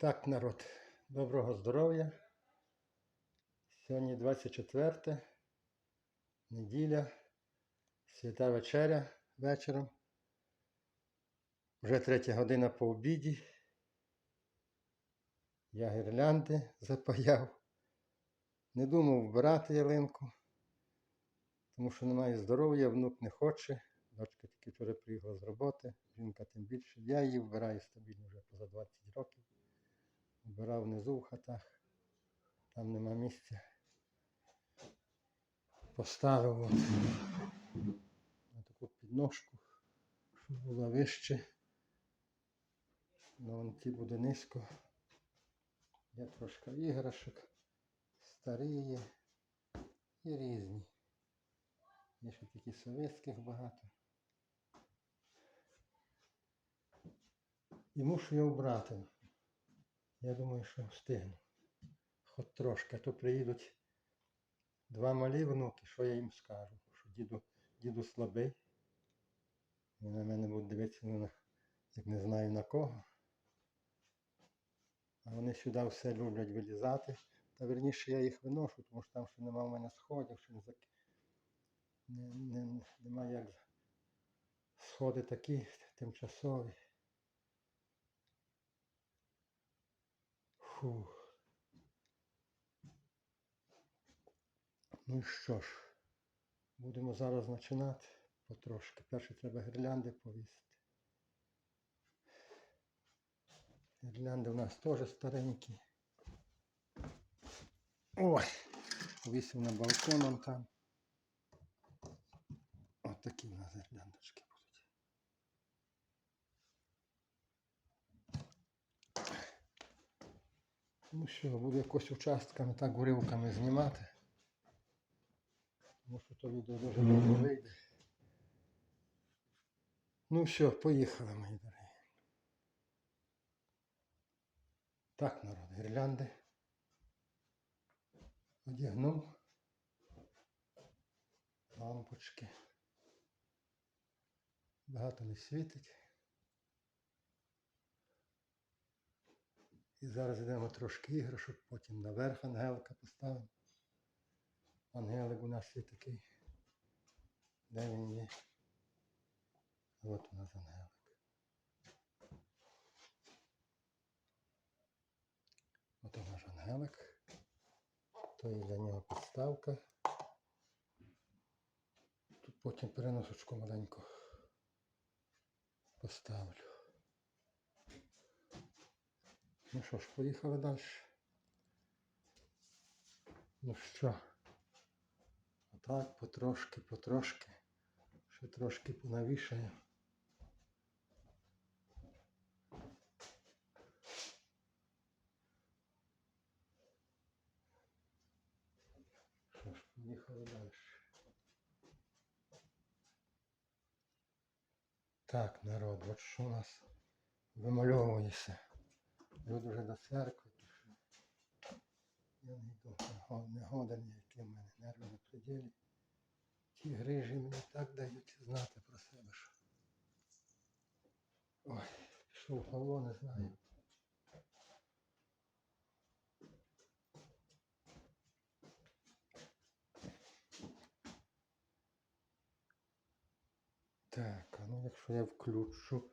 Так, народ, доброго здоров'я. Сьогодні 24 неділя, свята вечеря вечором. Вже третя година по обіді. Я гірлянди запаяв. Не думав вбирати ялинку, тому що немає здоров'я, внук не хоче. Дочка тільки вчора приїхала з роботи, жінка тим більше. Я її вбираю стабільно вже поза 20 років. Вбирав внизу в хатах, там нема місця. Поставив от на таку підножку, щоб була вище. На вон ті буде низько. Є трошки іграшок, старі є і різні. Є ще такі совєтських багато. І мушу я обрати. Я думаю, що встигну. Хоч трошки. А то приїдуть два малі внуки, що я їм скажу? Що діду, діду слабий. Вони на мене будуть дивитися, ну, на- як не знаю на кого. А вони сюди все люблять вилізати. Та верніше я їх виношу, тому що там ще нема в мене сходів, ще не, не, не, нема як. Сходи такі тимчасові. Фух. Ну що ж, будемо зараз починати потрошки. Перше треба гірлянди повісити. Гірлянди у нас теж старенькі. Ой, повісив на балкон он там. От у нас гірляндочки Ну що, буду якось участками так уривками знімати. Тому що то відео дуже довго вийде. Ну що, поїхали, мої дорогі. Так, народ, гірлянди. Одягнув. Лампочки. Багато не світить. І зараз йдемо трошки іграшок, потім наверх ангелика поставимо. Ангелик у нас є такий. Де він є? От у нас ангелик. От у наш ангелик. То є для нього підставка. Тут потім переносочку маленьку поставлю. Ну що ж, поїхали далі. Ну що, отак потрошки, потрошки. Ще трошки понавішаю. Що ж, поїхали далі. Так, народ, от що у нас вимальовується. Люди вже до церкви пішли. Я не йду, не го- годен, які в мене нерви на пределі. Ті грижі мені так дають знати про себе, що. Ой, пішов Павло, не знаю. Так, а ну якщо я включу.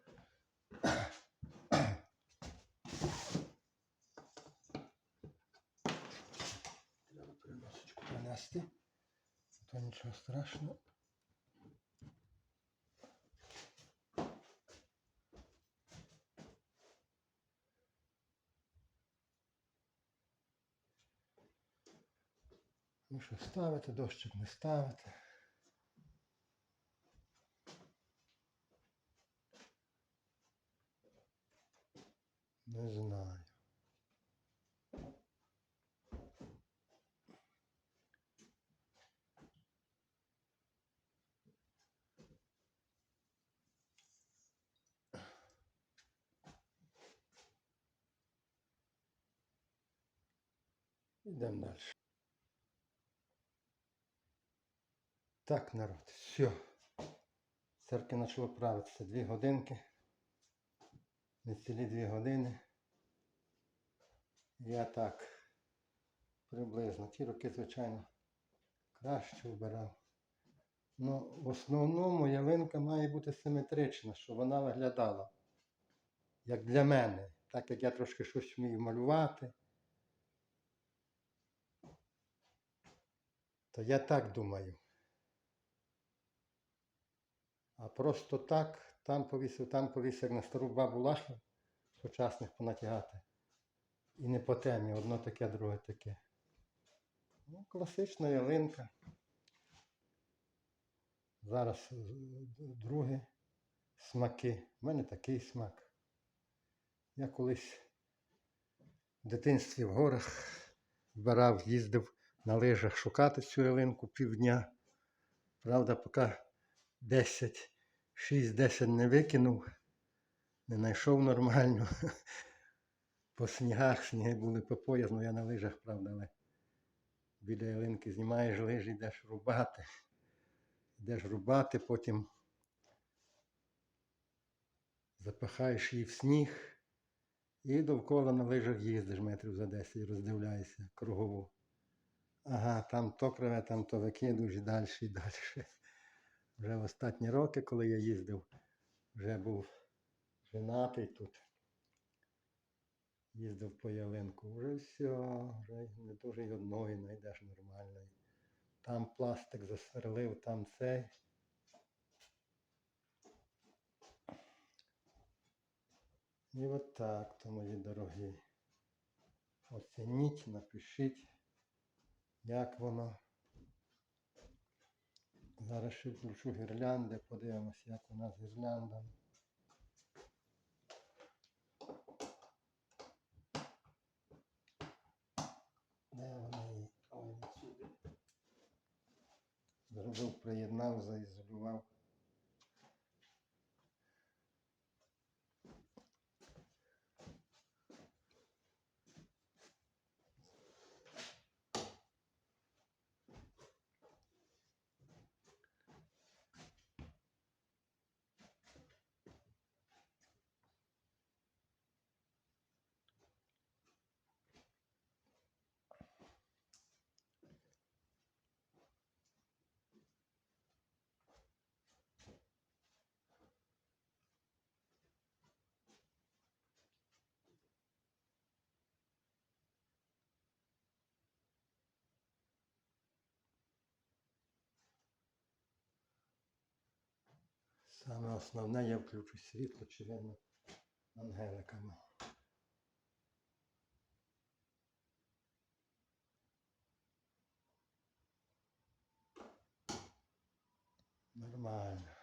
Треба приносочку принести. То нічого страшного. Ну що, ставити, дощик не ставити. Не знаю. Йдемо далі. Так, народ, все. Церква почала правитися. Дві годинки. Не цілі дві години. Я так приблизно. Ті роки, звичайно, краще вбирав. Ну, в основному ялинка має бути симетрична, щоб вона виглядала. Як для мене. Так як я трошки щось вмію малювати. То я так думаю. А просто так, там повісив, там повісив, як на стару бабу лахів сучасних понатягати. І не по темі, одно таке, друге таке. Ну, класична ялинка. Зараз е, друге смаки. У мене такий смак. Я колись в дитинстві в горах вбирав, їздив на лижах шукати цю ялинку півдня. Правда, поки 10, 6-10 не викинув, не знайшов нормально. По снігах сніги були по пояс, ну я на лижах, правда, але біля ялинки знімаєш лижі, йдеш рубати. Йдеш рубати, потім запихаєш її в сніг і довкола на лижах їздиш метрів за 10 роздивляєшся кругову. Ага, там то криве, там то викидуєш і далі, і далі. Вже в останні роки, коли я їздив, вже був женатий тут. Їздив по ялинку. Вже все, вже не дуже й одної знайдеш нормальної. Там пластик засверлив, там цей. І от так, то мої дорогі. Оцініть, напишіть, як воно. Зараз ще включу гірлянди, подивимось, як нас з гірляндами. Де вони? Ой, сюди. Зробив, приєднав, заізолював. Саме основне я включу світло, чи видно ангеликами. Нормально.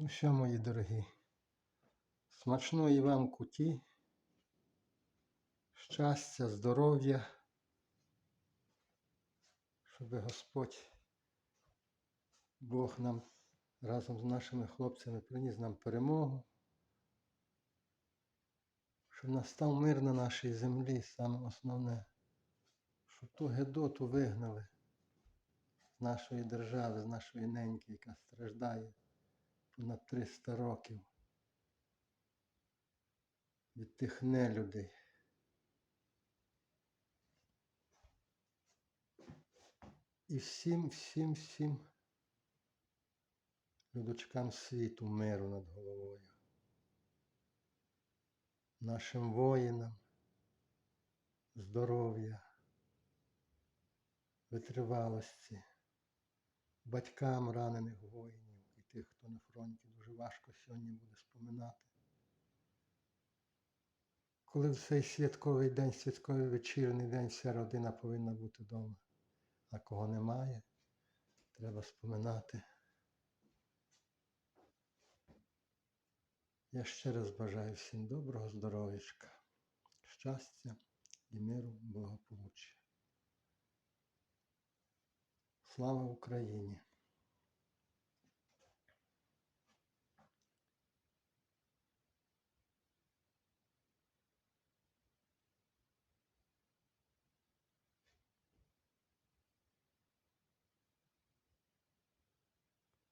Ну що, мої дорогі, смачної вам куті, щастя, здоров'я, щоб Господь Бог нам разом з нашими хлопцями приніс нам перемогу, щоб настав мир на нашій землі, саме основне, щоб ту гедоту вигнали з нашої держави, з нашої неньки, яка страждає понад 300 років від тих нелюдей. І всім, всім, всім людочкам світу миру над головою. Нашим воїнам здоров'я, витривалості, батькам ранених воїнів тих, хто на фронті дуже важко сьогодні буде споминати. Коли в цей святковий день, святковий вечірний день, вся родина повинна бути вдома. А кого немає, треба споминати. Я ще раз бажаю всім доброго здоров'ячка, щастя і миру, благополуччя. Слава Україні!